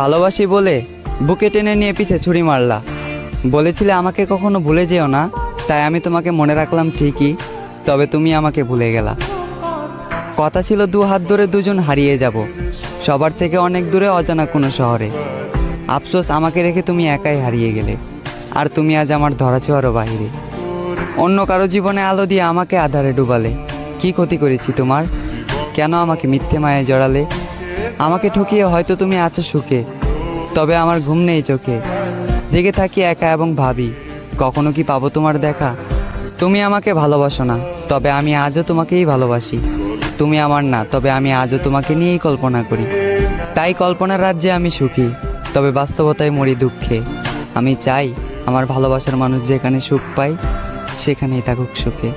ভালোবাসি বলে বুকে টেনে নিয়ে পিছে ছুরি মারলা। বলেছিলে আমাকে কখনো ভুলে যেও না, তাই আমি তোমাকে মনে রাখলাম ঠিকই, তবে তুমি আমাকে ভুলে গেলা। কথা ছিল দু হাত ধরে দুজন হারিয়ে যাব, সবার থেকে অনেক দূরে অজানা কোনো শহরে। আফসোস আমাকে রেখে তুমি একাই হারিয়ে গেলে, আর তুমি আজ আমার ধরাছোঁয়ারও বাহিরে। অন্য কারও জীবনে আলো দিয়ে আমাকে আধারে ডুবালে, কি ক্ষতি করেছি তোমার? কেন আমাকে মিথ্যে মায়ে জড়ালে? আমাকে ঠকিয়ে হয়তো তুমি আছো সুখে, তবে আমার ঘুম নেই চোখে। জেগে থাকি একা এবং ভাবি, কখনো কি পাবো তোমার দেখা? তুমি আমাকে ভালোবাসো না, তবে আমি আজও তোমাকেই ভালোবাসি। তুমি আমার না, তবে আমি আজও তোমাকে নিয়েই কল্পনা করি। তাই কল্পনার রাজ্যে আমি সুখী, তবে বাস্তবতায় মরি দুঃখে। আমি চাই আমার ভালোবাসার মানুষ যেখানে সুখ পায়, সেখানেই থাকুক সুখে।